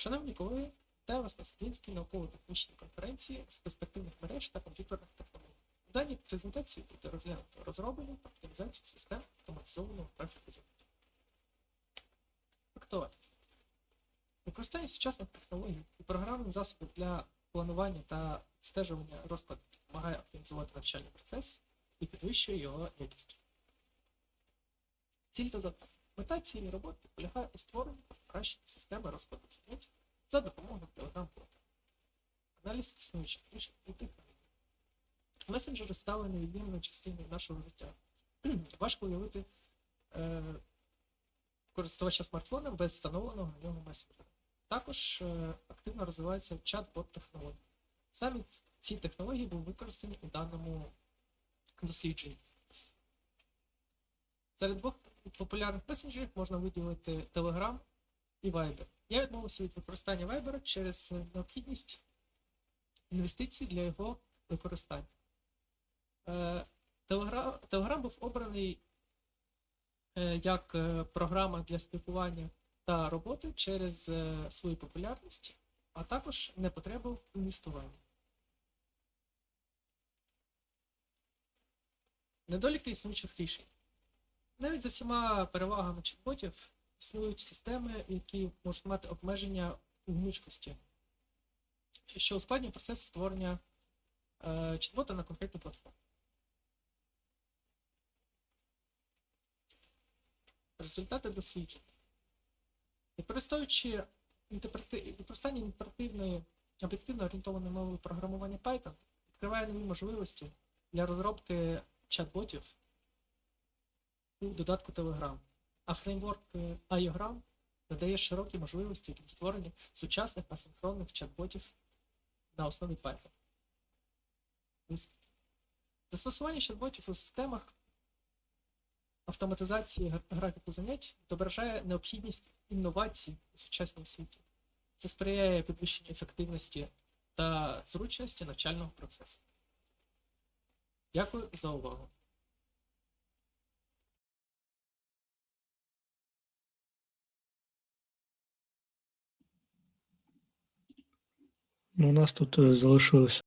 Шановні колеги, вітаю вас на студентській науково-технічній конференції з перспективних мереж та комп'ютерних технологій. В даній презентації буде розглянуто розроблення та оптимізацію систем автоматизованого графіку заняття. Актуальність. Використання сучасних технологій і програмних засобів для планування та відстежування розкладу допомагає оптимізувати навчальний процес і підвищує його якість. Ціль додатку. Мета цієї роботи полягає у створенні та покращенні системи розкладу занять за допомогою бота Аналіз існуючих рішень і технологій. Месенджери стали невід'ємною частиною нашого життя. Важко уявити е, користувача смартфоном без встановленого на нього месенджера. Також е, активно розвивається чат-бот технології. Самі ці технології були використані у даному дослідженні. Серед двох популярних месенджерів можна виділити Telegram і Viber. Я відмовився від використання Viber через необхідність інвестицій для його використання. Е, Telegram, був обраний е, як е, програма для спілкування та роботи через е, свою популярність, а також не потребу в інвестуванні. Недоліки існуючих рішень. Навіть за всіма перевагами чат-ботів існують системи, які можуть мати обмеження у гнучкості, що ускладнює процес створення е, чат-бота на конкретній платформі. Результати досліджень. Використовуючи використання інтерпретивної об'єктивно орієнтованої мови програмування Python відкриває нові можливості для розробки чат-ботів у додатку Telegram, а фреймворк е, IOgram надає широкі можливості для створення сучасних асинхронних чат-ботів на основі Python. Застосування чат-ботів у системах автоматизації графіку занять відображає необхідність інновацій у сучасному світі. Це сприяє підвищенню ефективності та зручності навчального процесу. Дякую за увагу. Ну, у нас тут е, залишилося